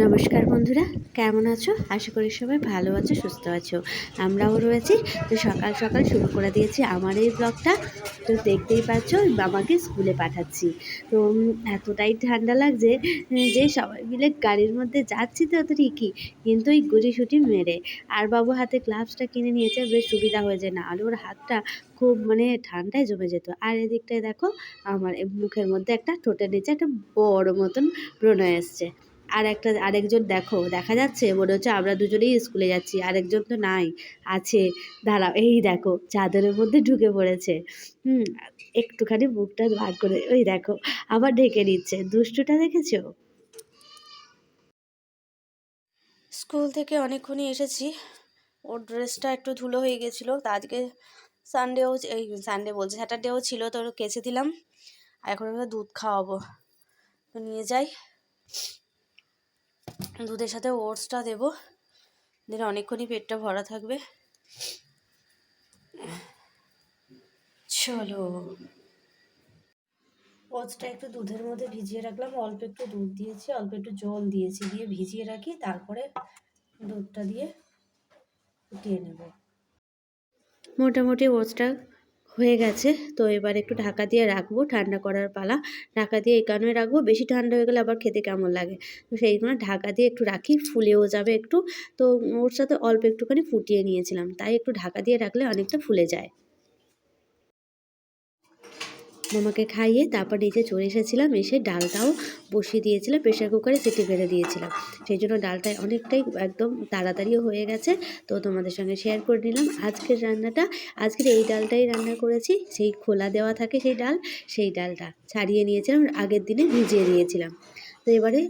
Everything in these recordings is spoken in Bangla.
নমস্কার বন্ধুরা, কেমন আছো? আশা করি সবাই ভালো আছো, সুস্থ আছো। আমরাও রয়েছি। তো সকাল সকাল শুরু করে দিয়েছি আমার এই ব্লগটা। তো দেখতেই পাচ্ছ, বাবাকে স্কুলে পাঠাচ্ছি। তো এতটাই ঠান্ডা লাগছে যে সবাই মিলে গাড়ির মধ্যে যাচ্ছি তো ঠিকই, কিন্তু ওই গুটি সুটি মেরে। আর বাবু হাতে গ্লাভসটা কিনে নিয়েছে, বেশ সুবিধা হয়েছে না। আর ওর হাতটা খুব মানে ঠান্ডায় জমে যেত। আর এদিকটায় দেখো, আমার মুখের মধ্যে একটা ঠোঁটের নিচে একটা বড় মতন ব্রণ এসছে। আর একটা, আরেকজন দেখো, দেখা যাচ্ছে মনে হচ্ছে আমরা দুজনেই স্কুলে যাচ্ছি, আরেকজন তো নাই, আছে। দাঁড়াও, এই দেখো, চাদরের মধ্যে ঢুকে পড়েছে। হুম, একটুখানি মুখটা বার করে, ওই দেখো, আবার ঢেকে নিচ্ছে। দুষ্টুটা দেখেছ? স্কুল থেকে অনেকক্ষণই এসেছি। ওর ড্রেসটা একটু ধুলো হয়ে গেছিল, তা আজকে সানডেও, এই সানডে বলছে, স্যাটারডেও ছিল, তো কেচে দিলাম। আর এখন আমরা দুধ খাওয়াবো। তো নিয়ে যাই। দুধের সাথে ওটসটা দেবো। দিলে অনেকক্ষণই পেটটা ভরা থাকবে। চলো। ওটসটা একটু দুধের মধ্যে ভিজিয়ে রাখলাম। অল্প একটু দুধ দিয়েছি, অল্প একটু জল দিয়েছি দিয়ে ভিজিয়ে রাখি। তারপরে দুধটা দিয়ে ফুটিয়ে নেব। মোটামুটি ওটসটা হয়ে গেছে। তো এবার একটু ঢাকা দিয়ে রাখব, ঠান্ডা করার পালা। ঢাকা দিয়ে এই কারণে রাখব, বেশি ঠান্ডা হয়ে গেলে আবার খেতে কেমন লাগে? তো সেই জন্য ঢাকা দিয়ে একটু রাখি, ফুলেও যাবে একটু। তো ওর সাথে অল্প একটুখানি ফুটিয়ে নিয়েছিলাম। তাই একটু ঢাকা দিয়ে রাখলে অনেকটা ফুলে যায়। মামাকে খাইয়ে তারপর নিচে চলে এসেছিলাম, এসে ডালটাও বসিয়ে দিয়েছিলাম প্রেশার কুকারে সিটি ফেলে দিয়েছিলাম। সেই জন্য ডালটা অনেকটাই একদম তাড়াতাড়িও হয়ে গেছে। তো তোমাদের সঙ্গে শেয়ার করে নিলাম আজকের রান্নাটা। আজকের এই ডালটাই রান্না করেছি, সেই খোলা দেওয়া থাকে সেই ডাল, সেই ডালটা ছাড়িয়ে নিয়েছিলাম, আগের দিনে ভিজিয়ে দিয়েছিলাম। তো এবারে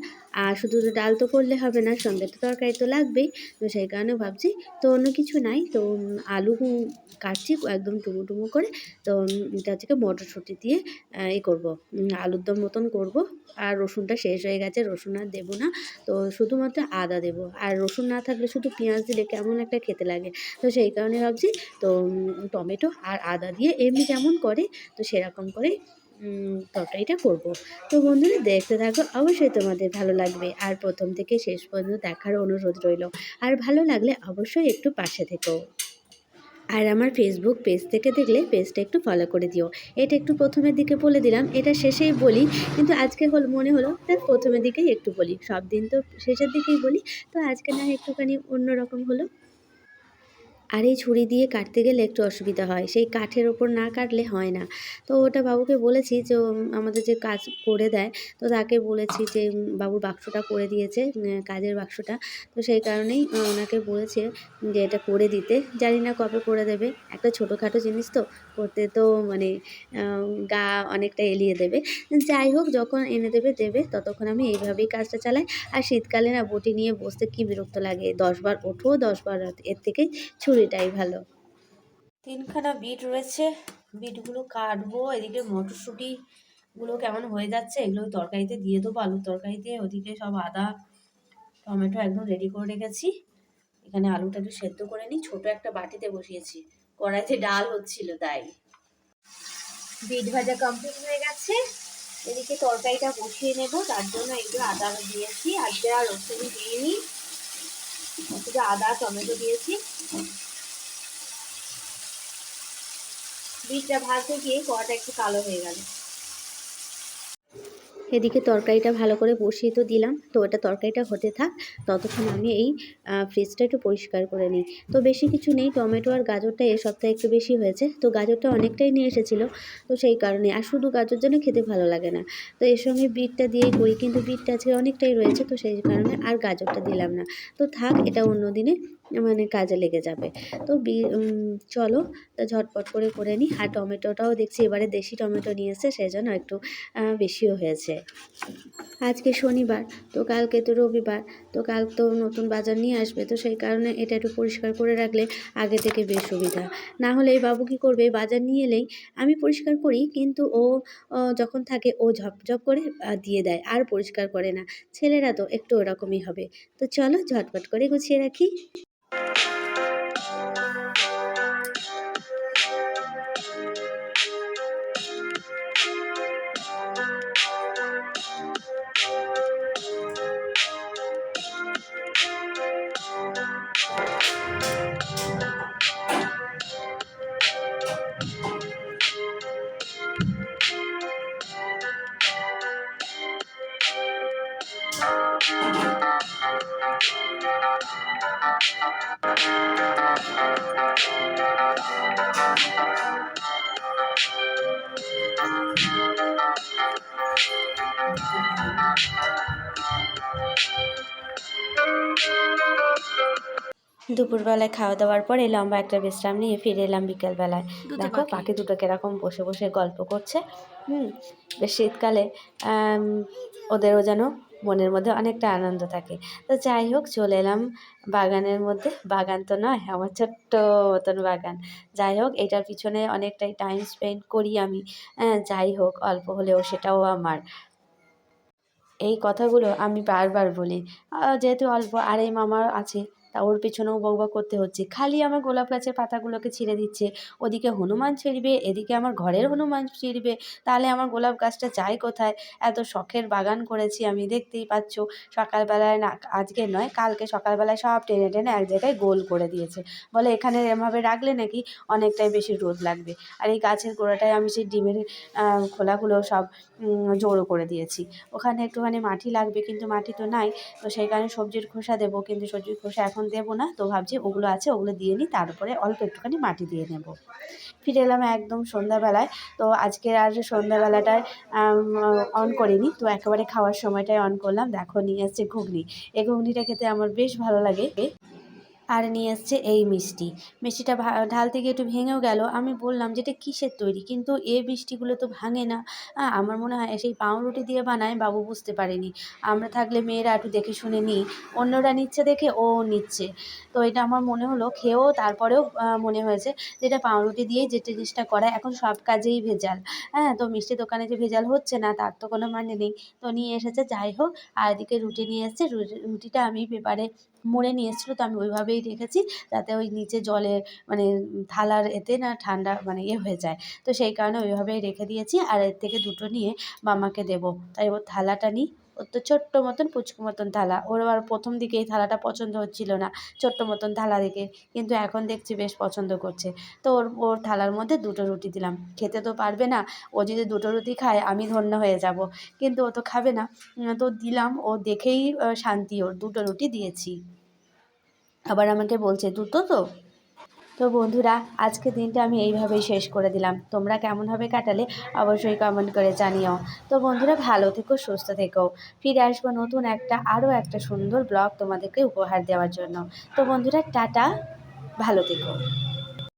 আর শুধু ডাল তো করলে হবে না, সঙ্গে তো তরকারি তো লাগবেই। তো সেই কারণে ভাবছি, তো অন্য কিছু নাই। তো আলু কাটছি একদম টুমো টুমো করে। তো এটা হচ্ছে মটরশুঁটি দিয়ে এ করব। আলুর দম মতন করব। আর রসুনটা শেষ হয়ে গেছে, রসুন আর দেবো না। তো শুধুমাত্র আদা দেবো। আর রসুন না থাকলে শুধু পেঁয়াজ দিলে কেমন একটা খেতে লাগে। তো সেই কারণে ভাবছি, তো টমেটো আর আদা দিয়ে এমনি যেমন করে, তো সেরকম করে তরকারিটা করব। তো বন্ধুরা, দেখতে থাকো, অবশ্যই তোমাদের ভালো লাগবে। আর প্রথম থেকে শেষ পর্যন্ত দেখার অনুরোধ রইল। আর ভালো লাগলে অবশ্যই একটু পাশে থেকো। আর আমার ফেসবুক পেজ থেকে দেখলে পেজটা একটু ফলো করে দিও। এটা একটু প্রথমের দিকে বলে দিলাম, এটা শেষেই বলি। কিন্তু আজকে হল, মনে হলো তার প্রথমের দিকেই একটু বলি। সব দিন তো শেষের দিকেই বলি। তো আজকে না একটুখানি অন্যরকম হলো। আর এই ছুরি দিয়ে কাটতে গেলে একটু অসুবিধা হয়। সেই কাঠের ওপর না কাটলে হয় না। তো ওটা বাবুকে বলেছি যে আমাদের যে কাজ করে দেয়, তো তাকে বলেছি যে বাবুর বাক্সটা করে দিয়েছে কাজের বাক্সটা। তো সেই কারণেই ওনাকে বলেছে যে, এটা করে দিতে। জানি না কবে করে দেবে। একটা ছোটোখাটো জিনিস তো, করতে তো মানে গা অনেকটা এলিয়ে দেবে। যাই হোক, যখন এনে দেবে দেবে। ততক্ষণ আমি এইভাবেই কাজটা চালাই। আর শীতকালে না, বটি নিয়ে বসতে কী বিরক্ত লাগে। দশবার ওঠো দশবার এর থেকে ছুরিটাই ভালো। তিনখানা বিট রয়েছে। বিটগুলো কাটবো, এদিকে মটরশুঁটিগুলো কেমন হয়ে যাচ্ছে এগুলো তরকারিতে দিয়ে দেবো, আলুর তরকারিতে, ওদিকে সব আদা, টমেটো একদম রেডি করে রেখেছি। এখানে আলুটা একটু সেদ্ধ করে নিই। ছোট একটা বাটিতে বসিয়েছি। কড়াইতে ডাল হচ্ছিল তাই। বিট ভাজা কমপ্লিট হয়ে গেছে। এদিকে তরকারিটা বসিয়ে নেব, তার জন্য একটু আদা দিয়েছি। আদা রসুন দিয়ে নিই একটু আদা, টমেটো দিয়েছি। বিটটা ভাজতে গিয়ে কড়াটা একটু কালো হয়ে গেল। এদিকে তরকারিটা ভালো করে বসিয়ে তো দিলাম, তো ওটা তরকারিটা হতে থাক, ততক্ষণ আমি এই ফ্রিজটা একটু পরিষ্কার করে নিই। তো বেশি কিছু নেই, টমেটো আর গাজরটা এ সপ্তাহে একটু বেশি হয়েছে, তো গাজরটা অনেকটাই নিয়ে এসেছিল, তো সেই কারণে, আর শুধু গাজর জন্য খেতে ভালো লাগে না। তো এর সঙ্গে বিটটা দিয়েই করি, কিন্তু বিটটা আজকে অনেকটাই রয়েছে, তো সেই কারণে আর গাজরটা দিলাম না। তো থাক, এটা অন্য দিনে মানে কাজে লেগে যাবে। তো চলো তা ঝটপট করে করে নিই আর টমেটোটাও দেখছি এবারে দেশি টমেটো নিয়ে এসেছে সেই জন্য একটু বেশিও হয়েছে। আজকে শনিবার, তো কালকে তো রবিবার, তো কাল তো নতুন বাজার নিয়ে আসবে, তো সেই কারণে এটা একটু পরিষ্কার করে রাখলে আগে থেকে বেশ সুবিধা। না হলে এই বাবু কী করবে, বাজার নিয়ে এলেই আমি পরিষ্কার করি, কিন্তু ও যখন থাকে ও ঝপঝপ করে দিয়ে দেয়, আর পরিষ্কার করে না। ছেলেরা তো একটু ওরকমই হবে। তো চলো ঝটপট করে গুছিয়ে রাখি। Thank you দুপুরবেলায় খাওয়া দাওয়ার পরে লম্বা একটা বিশ্রাম নিয়ে ফিরে এলাম বিকেলবেলায় দেখো পাখি। দুটো কীরকম বসে বসে গল্প করছে হুম বেশ শীতকালে ওদেরও যেন মনের মধ্যে অনেকটা আনন্দ থাকে। তো যাই হোক চলে এলাম বাগানের মধ্যে। বাগান তো নয় আমার ছোট্ট মতন বাগান। যাই হোক এটার পিছনে অনেকটাই টাইম স্পেন্ড করি আমি। হ্যাঁ, যাই হোক অল্প হলেও সেটাও আমার। এই কথাগুলো আমি বারবার বলি। যেহেতু অল্প আর এই মামার আছে। তা ওর পেছনেও বকবক করতে হচ্ছে। খালি আমার গোলাপ গাছের পাতাগুলোকে ছিঁড়ে দিচ্ছে। ওদিকে হনুমান ছিঁড়বে, এদিকে আমার ঘরের হনুমান ছিঁড়বে। তাহলে আমার গোলাপ গাছটা যায় কোথায়? এত শখের বাগান করেছি আমি, দেখতেই পাচ্ছ। সকালবেলায় না, আজকে নয়, কালকে সকালবেলায় সব টেনে টেনে এক জায়গায় গোল করে দিয়েছে। বলে এখানে এভাবে রাখলে নাকি অনেকটাই বেশি রোদ লাগবে। আর এই গাছের গোড়াটায় আমি সেই ডিমের খোলাগুলো সব জোড়ো করে দিয়েছি। ওখানে একটুখানি মাটি লাগবে, কিন্তু মাটি তো নাই। তো সেই কারণে সবজির খোসা দেবো, কিন্তু সবজির খোসা এখন দেবো না, তো ভাবছি ওগুলো আছে, ওগুলো দিয়ে নিই, তারপরে অল্প একটুখানি মাটি দিয়ে নেব। ফিরে এলাম একদম সন্ধ্যাবেলায়, তো আজকে আর সন্ধ্যাবেলাটায় অন করিনি, তো একেবারে খাওয়ার সময়টায় অন করলাম। দেখো, নিয়ে আসছে ঘুগনি। এই ঘুগনিটা খেতে আমার বেশ ভালো লাগে। আর নিয়ে এসছে এই মিষ্টি। মিষ্টিটা ঢালতে গিয়ে একটু ভেঙেও গেল। আমি বললাম যে এটা কিসের তৈরি? কিন্তু এ মিষ্টিগুলো তো ভাঙে না। আমার মনে হয় সেই পাউরুটি দিয়ে বানায়, বাবু বুঝতে পারেনি। আমরা থাকলে মেয়েরা একটু দেখে শুনে নিই। অন্যরা নিচ্ছে দেখে ও নিচ্ছে। তো এটা আমার মনে হলো, খেয়েও তারপরেও মনে হয়েছে যেটা পাউরুটি দিয়েই যে জিনিসটা করা, এখন সব কাজেই ভেজাল। হ্যাঁ তো মিষ্টি দোকানে যে ভেজাল হচ্ছে না, তার তো কোনো মানে নেই। তো নিয়ে এসেছে, যাই হোক, আর এদিকে রুটি নিয়ে এসেছে। রুটি- রুটিটা আমি পেপারে মুড়ে নিয়ে এসেছিল তো আমি ওইভাবেই রেখেছি যাতে ওই নিচে জলের মানে থালার এতে না ঠান্ডা মানে ইয়ে হয়ে যায়। তো সেই কারণে ওইভাবেই রেখে দিয়েছি। আর এর থেকে দুটো নিয়ে মামাকে দেবো। তাই ওর থালাটা নিই। ওর তো ছোট্ট মতন পুচকু মতন থালা। ওর আর প্রথম দিকে এই থালাটা পছন্দ হচ্ছিল না, ছোট্ট মতন থালা দেখে। কিন্তু এখন দেখছি বেশ পছন্দ করছে। তো ওর ওর থালার মধ্যে দুটো রুটি দিলাম। খেতে তো পারবে না, ও যদি দুটো রুটি খায়, আমি ধন্য হয়ে যাব। কিন্তু ও তো খাবে না। তো দিলাম, ও দেখেই শান্তি, ওর দুটো রুটি দিয়েছি। আবার আমাকে বলছে, দুটো তো? তো বন্ধুরা, আজকে দিনটা আমি এইভাবেই শেষ করে দিলাম। তোমরা কেমনভাবে কাটালে অবশ্যই কমেন্ট করে জানিও। তো বন্ধুরা, ভালো থেকো, সুস্থ থেকো। ফিরে আসব নতুন একটা, আরও একটা সুন্দর ব্লগ তোমাদেরকে উপহার দেওয়ার জন্য। তো বন্ধুরা, টাটা, ভালো থেকো।